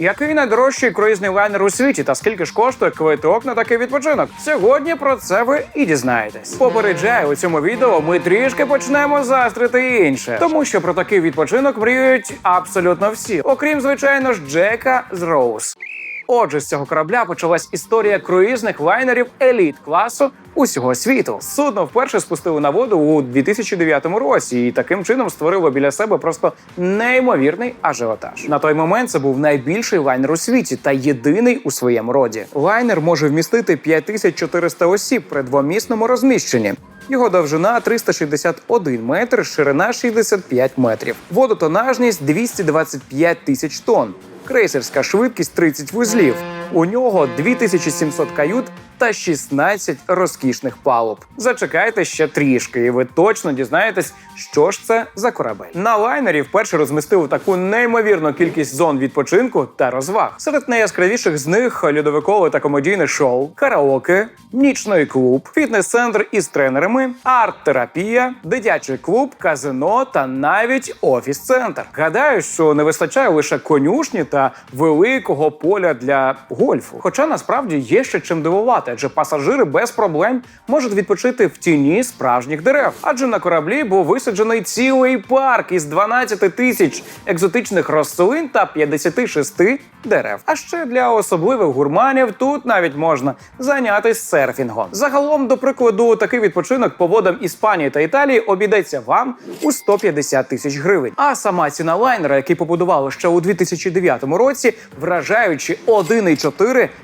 Який найдорожчий круїзний лайнер у світі та скільки ж коштує квиток на такий відпочинок? Сьогодні про це ви і дізнаєтесь. Попереджаю, у цьому відео ми трішки почнемо застрити інше, тому що про такий відпочинок мріють абсолютно всі, окрім звичайно ж Джека з Роуз. Отже, з цього корабля почалась історія круїзних лайнерів еліт класу усього світу. Судно вперше спустили на воду у 2009 році, і таким чином створило біля себе просто неймовірний ажіотаж. На той момент це був найбільший лайнер у світі та єдиний у своєму роді. Лайнер може вмістити 5400 осіб при двомісному розміщенні. Його довжина 361 метр, ширина 65 метрів. Водотонажність 225 тисяч тонн. Крейсерська швидкість 30 вузлів. У нього 2700 кают та 16 розкішних палуб. Зачекайте ще трішки, і ви точно дізнаєтесь, що ж це за корабель. На лайнері вперше розмістили таку неймовірну кількість зон відпочинку та розваг. Серед найяскравіших з них льодовикове та комедійне шоу, караоке, нічний клуб, фітнес-центр із тренерами, арт-терапія, дитячий клуб, казино та навіть офіс-центр. Гадаю, що не вистачає лише конюшні та великого поля для гольфу. Хоча насправді є ще чим дивувати, адже пасажири без проблем можуть відпочити в тіні справжніх дерев. Адже на кораблі був висаджений цілий парк із 12 тисяч екзотичних рослин та 56 дерев. А ще для особливих гурманів тут навіть можна зайнятися серфінгом. Загалом, до прикладу, такий відпочинок по водам Іспанії та Італії обійдеться вам у 150 тисяч гривень. А сама ціна лайнера, який побудували ще у 2009 році, вражаючи 1,4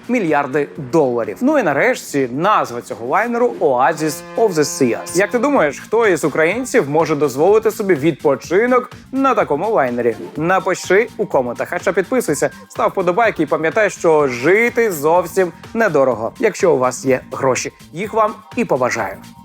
мільярди доларів. Ну і нарешті назва цього лайнеру Oasis of the. Як ти думаєш, хто із українців може дозволити собі відпочинок на такому лайнері? Напиши у коментах, а ще підписуйся, став подобайки і пам'ятай, що жити зовсім недорого, якщо у вас є гроші. Їх вам і побажаю.